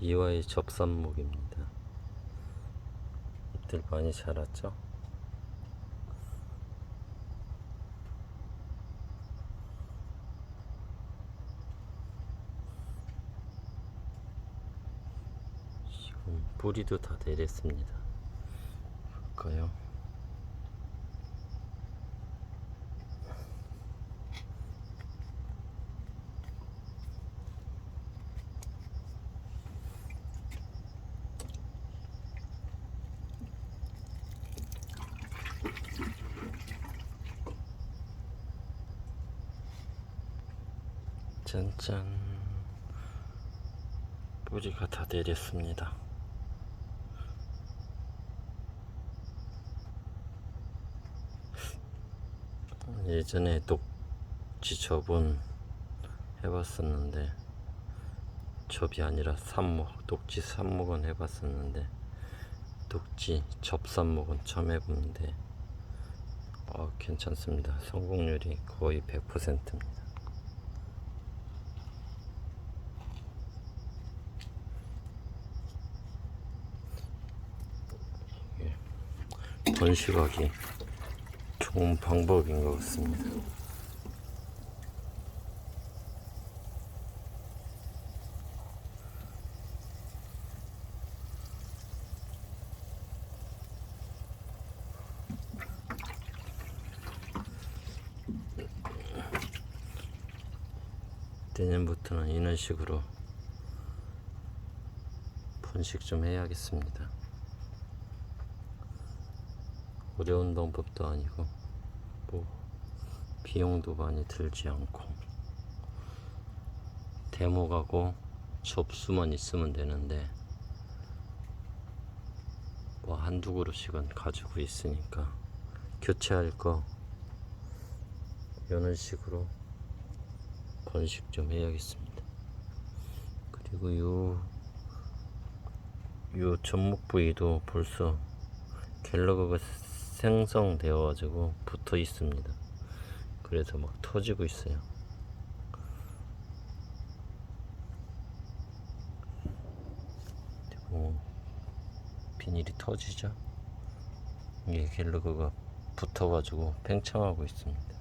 미와의 접산목입니다. 잎들 많이 자랐죠? 지금 뿌리도 다 내렸습니다. 볼까요? 짠짠. 뿌리가 다 내렸습니다. 예전에 녹지 접은 해봤었는데 접이 아니라 삽목 녹지 삽목은 해봤었는데 녹지 접삽목은 처음 해보는데 어, 괜찮습니다. 성공률이 거의 100%입니다 번식하기 좋은 방법인 것 같습니다. 내년부터는 이런 식으로 번식 좀 해야겠습니다. 어려운 방법도 아니고 뭐 비용도 많이 들지 않고 데모 가고 접수만 있으면 되는데 뭐 한두 그루씩은 가지고 있으니까 교체할 거 이런 식으로 번식 좀 해야겠습니다. 그리고 요, 요 접목 부위도 벌써 갤러그가 생성되어 가지고 붙어 있습니다. 그래서 막 터지고 있어요. 그리고 비닐이 터지죠. 이게 갤러그가 붙어 가지고 팽창하고 있습니다.